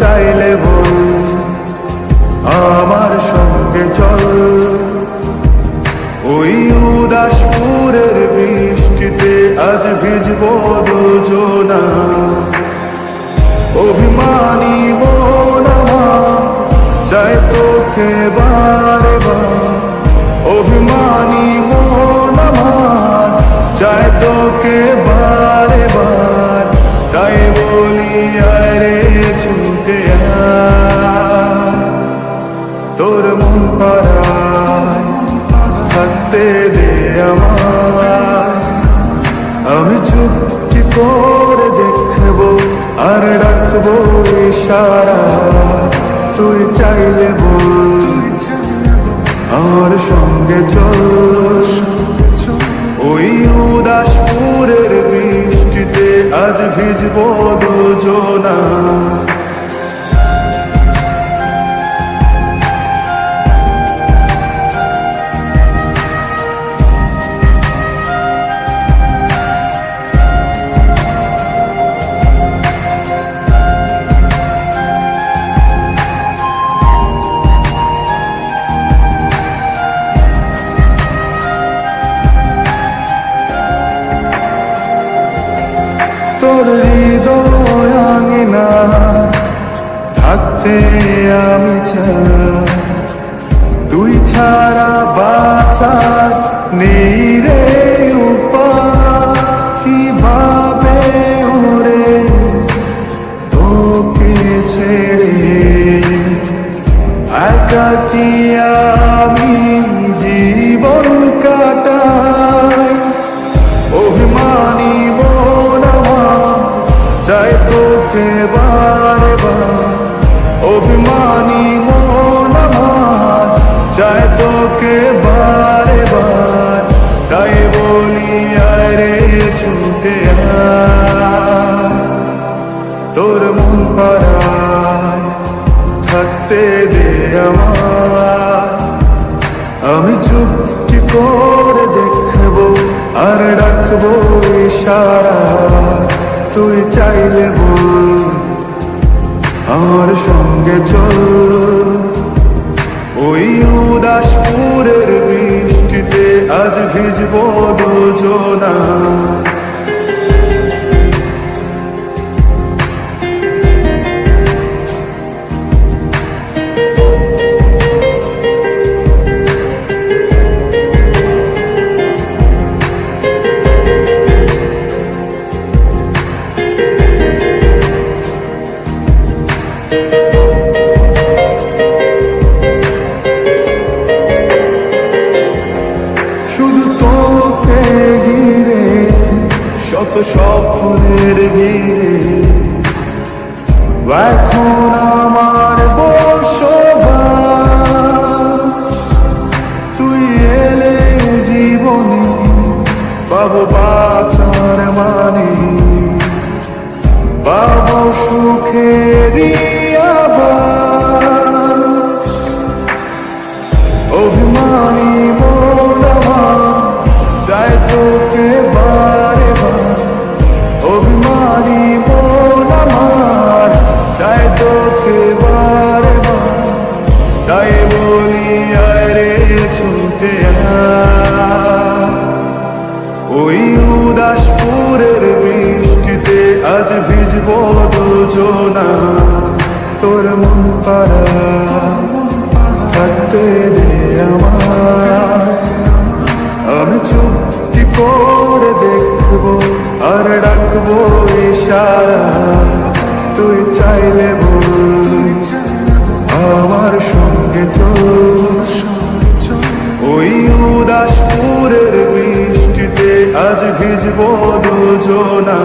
চাইলে বল, আমার সঙ্গে চল। ওই উদাসপুরের বৃষ্টিতে আজ ভিজবো দুজনা। অভিমানী মন আমার চাই তোকে বারে অভিমানী মন আমার চাই তোকে বারে বার তাই বলি, আরে আয়। তোর মন পাড়ায় থাকতে দে আমার আমি চুপটি করে দেখব আর রাখব ইশারা। তুই চাইলে বল, আমার সঙ্গে চল। ওই উদাসপুরের বৃষ্টিতে আজ ভিজবো দুজনা। ইশারা তুই চাইলে বল আমার সঙ্গে চল। শত স্বপ্নের ভিড়ে। এখন তাই বলি আরে ছুটে। ওই উদাসপুরের বৃষ্টিতে আজ ভিজবো দুজনা। তোর মন পাড়া থাকতে দে আমার আমি চুপটি করে দেখব আর ডাকবো ইশারা। তুই চাইলে বল আমার সঙ্গে চল ওই উদাসপুরের বৃষ্টিতে আজ ভিজবো দুজনা।